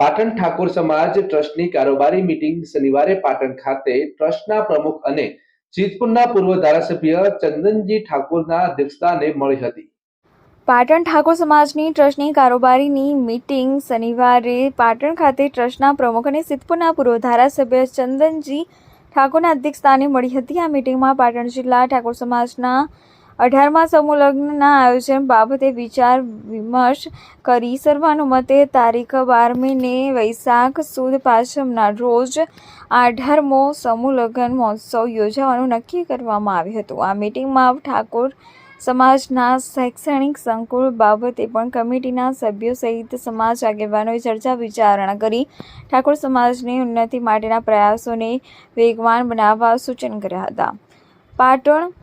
પાટણ ઠાકોર સમાજ ટ્રસ્ટની કારોબારી મીટિંગ શનિવારે પાટણ ખાતે ટ્રસ્ટના પ્રમુખ અને જીતપુરના પૂર્વ ધારાસભ્ય ચંદનજી ઠાકોરના અધ્યક્ષતાને મળી હતી. પાટણ ઠાકોર સમાજની ટ્રસ્ટની કારોબારીની મીટિંગ શનિવારે પાટણ ખાતે ટ્રસ્ટના પ્રમુખ અને સિદ્ધપુરના પૂર્વ ધારાસભ્ય ચંદનજી ઠાકોરના અધ્યક્ષસ્થાને મળી હતી. આ મીટિંગમાં પાટણ જિલ્લા ઠાકોર સમાજના અઢારમા સમૂહ લગ્નના આયોજન બાબતે વિચાર વિમર્શ કરી સર્વાનુમતે તારીખ બારમીને વૈશાખ સુદ પાછમના રોજ અઢારમો સમૂહ લગ્ન મહોત્સવ યોજવાનું નક્કી કરવામાં આવ્યું હતું. આ મીટિંગમાં ઠાકોર સમાજના શૈક્ષણિક સંકુલ બાબતે પણ કમિટીના સભ્યો સહિત સમાજ આગેવાનોએ ચર્ચા વિચારણા કરી. ઠાકોર સમાજની ઉન્નતિ માટેના પ્રયાસોને વેગવાન બનાવવા સૂચન કર્યા હતા. પાટણ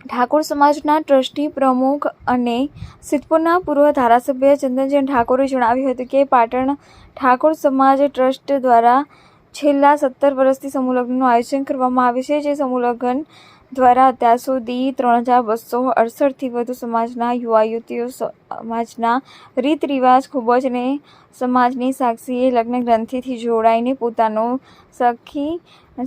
ઠાકોર સમાજના ટ્રસ્ટી પ્રમુખ અને સિદ્ધપુરના પૂર્વ ધારાસભ્ય ચંદનજન ઠાકોરે જણાવ્યું હતું કે પાટણ ઠાકોર સમાજ ટ્રસ્ટ દ્વારા છેલ્લા સત્તર વર્ષથી સમૂહલગ્નનું આયોજન કરવામાં આવે છે, જે સમૂહ લગ્ન દ્વારા અત્યાર સુધી ત્રણ હજાર બસો અડસઠથી વધુ સમાજના યુવા યુવતીઓ સમાજના રીત રિવાજ ખૂબ જ ને સમાજની સાક્ષીએ લગ્ન ગ્રંથિથી જોડાઈને પોતાનું સખી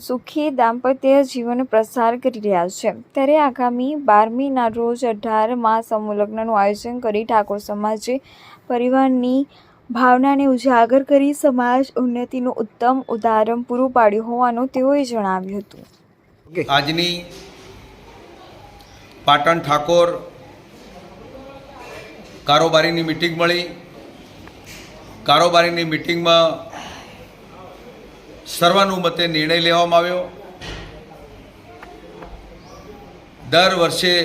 સુખી દાંપત્ય જીવન પ્રસાર કરી રહ્યા છે. ત્યારે આગામી બારમીના રોજ અઢારમાં સમૂહ લગ્નનું આયોજન કરી ઠાકોર સમાજે પરિવારની ભાવનાને ઉજાગર કરી સમાજ ઉન્નતિનું ઉત્તમ ઉદાહરણ પૂરું પાડ્યું હોવાનું તેઓએ જણાવ્યું હતું. આજની પાટણ ઠાકોર કારોબારીની મિટિંગ મળી. કારોબારીની મિટિંગમાં સર્વાનુમતે નિર્ણય લેવામાં આવ્યો. દર વર્ષે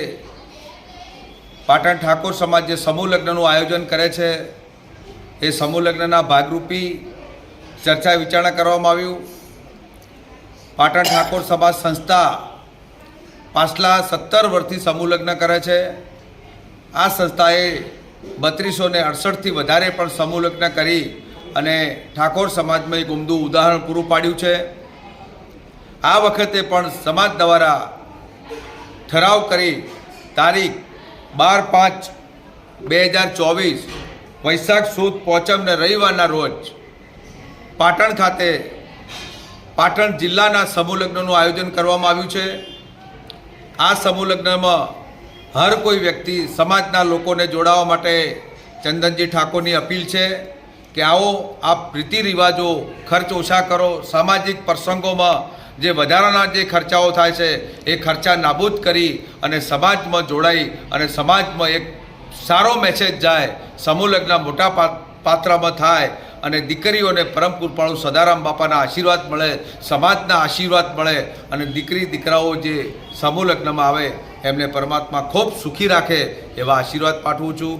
પાટણ ઠાકોર સમાજ જે સમૂહ લગ્નનું આયોજન કરે છે, એ સમૂહ લગ્નના ભાગરૂપી ચર્ચા વિચારણા કરવામાં આવ્યું. પાટણ ઠાકોર સમાજ સંસ્થા પાછલા સત્તર વર્ષથી સમૂહલગ્ન કરે છે. આ સંસ્થાએ બત્રીસો ને અડસઠથી વધારે પણ સમૂહલગ્ન કરી અને ઠાકોર સમાજમાં એક ઉમદું ઉદાહરણ પૂરું પાડ્યું છે. આ વખતે પણ સમાજ દ્વારા ઠરાવ કરી તારીખ બાર પાંચ બે હજાર ચોવીસ વૈશાખ સુદ પોચમને રવિવારના રોજ પાટણ ખાતે પાટણ જિલ્લાના સમૂહલગ્નનું આયોજન કરવામાં આવ્યું છે. આ સમૂહ લગ્નમાં હર કોઈ વ્યક્તિ સમાજના લોકોને જોડાવા માટે ચંદનજી ઠાકોરની અપીલ છે કે આવો આ રીતિ રિવાજો, ખર્ચ ઓછા કરો. સામાજિક પ્રસંગોમાં જે વધારાના જે ખર્ચાઓ થાય છે, એ ખર્ચા નાબૂદ કરી અને સમાજમાં જોડાઈ અને સમાજમાં એક સારો મેસેજ જાય, સમૂહ લગ્ન મોટા પાત્રમાં થાય અને દીકરીઓને પરમ કૃપાળુ સદારામ બાપાના આશીર્વાદ મળે, સમાજના આશીર્વાદ મળે અને દીકરી, દીકરાઓ જે સમૂહ લગ્નમાં આવે, એમને પરમાત્મા ખૂબ સુખી રાખે એવા આશીર્વાદ પાઠવું છું.